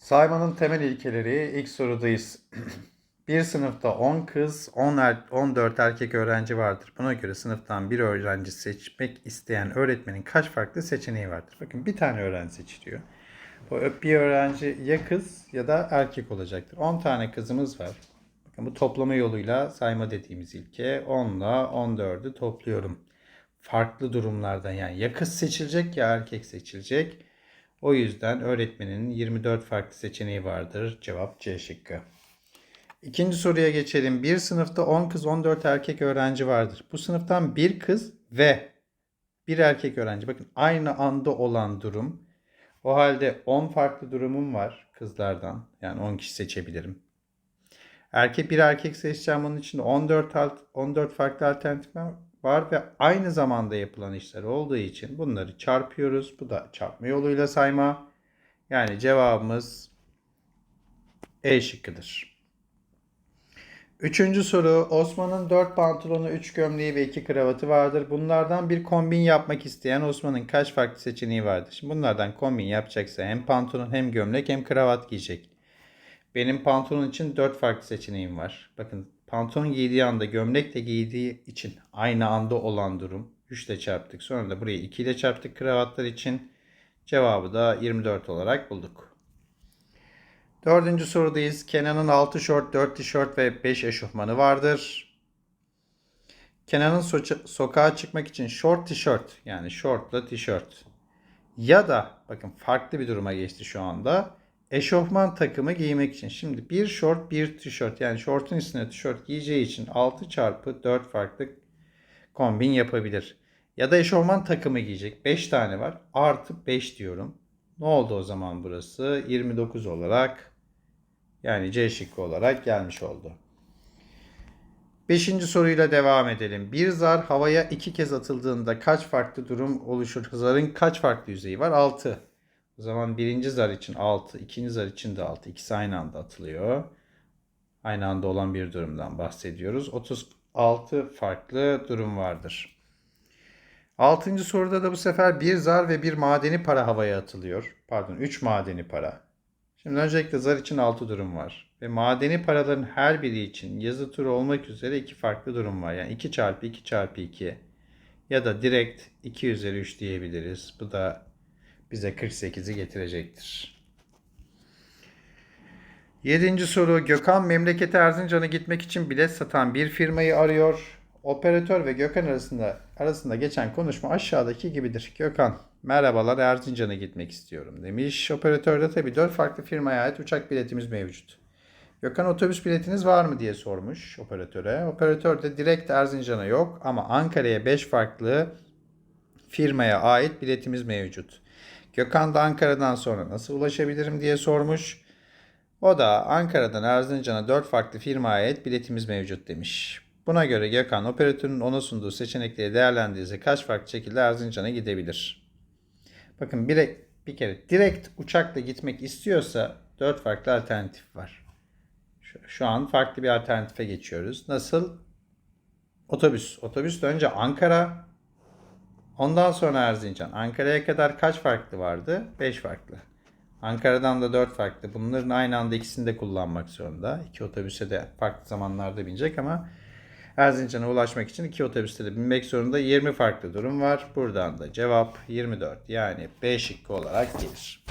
Saymanın temel ilkeleri ilk sorudayız. bir sınıfta 10 kız, 10 er, 14 erkek öğrenci vardır. Buna göre sınıftan bir öğrenci seçmek isteyen öğretmenin kaç farklı seçeneği vardır? Bakın bir tane öğrenci seçiliyor. Bu bir öğrenci ya kız ya da erkek olacaktır. 10 tane kızımız var. Bakın bu toplama yoluyla sayma dediğimiz ilke. 10 ile 14'ü topluyorum. Farklı durumlardan yani ya kız seçilecek ya erkek seçilecek. O yüzden öğretmenin 24 farklı seçeneği vardır. Cevap C şıkkı. İkinci soruya geçelim. Bir sınıfta 10 kız 14 erkek öğrenci vardır. Bu sınıftan bir kız ve bir erkek öğrenci. Bakın aynı anda olan durum. O halde 10 farklı durumum var kızlardan. Yani 10 kişi seçebilirim. Erkek bir erkek seçeceğim onun için 14 alt- 14 farklı alternatif var ve aynı zamanda yapılan işler olduğu için bunları çarpıyoruz. Bu da çarpma yoluyla sayma. Yani cevabımız E şıkkıdır. Üçüncü soru. Osman'ın 4 pantolonu, 3 gömleği ve 2 kravatı vardır. Bunlardan bir kombin yapmak isteyen Osman'ın kaç farklı seçeneği vardır? Şimdi bunlardan kombin yapacaksa hem pantolon hem gömlek hem kravat giyecek. Benim pantolon için 4 farklı seçeneğim var. Bakın pantolon giydiği anda gömlek de giydiği için aynı anda olan durum. 3 ile çarptık. Sonra da buraya 2 ile çarptık kravatlar için. Cevabı da 24 olarak bulduk. Dördüncü sorudayız. Kenan'ın 6 şort, 4 tişört ve 5 eşofmanı vardır. Kenan'ın soça- sokağa çıkmak için short tişört yani şortla tişört ya da bakın farklı bir duruma geçti şu anda. Eşofman takımı giymek için. Şimdi bir şort bir tişört yani şortun üstüne tişört giyeceği için 6 çarpı 4 farklı kombin yapabilir. Ya da eşofman takımı giyecek. 5 tane var. Artı 5 diyorum. Ne oldu o zaman burası? 29 olarak yani C şıkkı olarak gelmiş oldu. Beşinci soruyla devam edelim. Bir zar havaya iki kez atıldığında kaç farklı durum oluşur? Zarın kaç farklı yüzeyi var? 6. O zaman birinci zar için 6, ikinci zar için de 6. İkisi aynı anda atılıyor. Aynı anda olan bir durumdan bahsediyoruz. 36 farklı durum vardır. Altıncı soruda da bu sefer bir zar ve bir madeni para havaya atılıyor. Pardon 3 madeni para. Şimdi öncelikle zar için 6 durum var. Ve madeni paraların her biri için yazı turu olmak üzere iki farklı durum var. Yani 2 çarpı 2 çarpı 2 ya da direkt 2 üzeri 3 diyebiliriz. Bu da bize 48'i getirecektir. Yedinci soru. Gökhan memlekete Erzincan'a gitmek için bilet satan bir firmayı arıyor. Operatör ve Gökhan arasında arasında geçen konuşma aşağıdaki gibidir. Gökhan, merhabalar Erzincan'a gitmek istiyorum demiş. Operatörde tabii 4 farklı firmaya ait uçak biletimiz mevcut. Gökhan otobüs biletiniz var mı diye sormuş operatöre. Operatör de direkt Erzincan'a yok ama Ankara'ya 5 farklı firmaya ait biletimiz mevcut. Gökhan da Ankara'dan sonra nasıl ulaşabilirim diye sormuş. O da Ankara'dan Erzincan'a 4 farklı firmaya ait biletimiz mevcut demiş. Buna göre Gökhan operatörün ona sunduğu seçenekleri değerlendirirse kaç farklı şekilde Erzincan'a gidebilir? Bakın bir, bir kere direkt uçakla gitmek istiyorsa 4 farklı alternatif var. Şu, şu an farklı bir alternatife geçiyoruz. Nasıl? Otobüs. Otobüs de önce Ankara, ondan sonra Erzincan. Ankara'ya kadar kaç farklı vardı? 5 farklı. Ankara'dan da 4 farklı. Bunların aynı anda ikisini de kullanmak zorunda. İki otobüse de farklı zamanlarda binecek ama Erzincan'a ulaşmak için iki otobüste de binmek zorunda. 20 farklı durum var. Buradan da cevap 24. Yani B olarak gelir.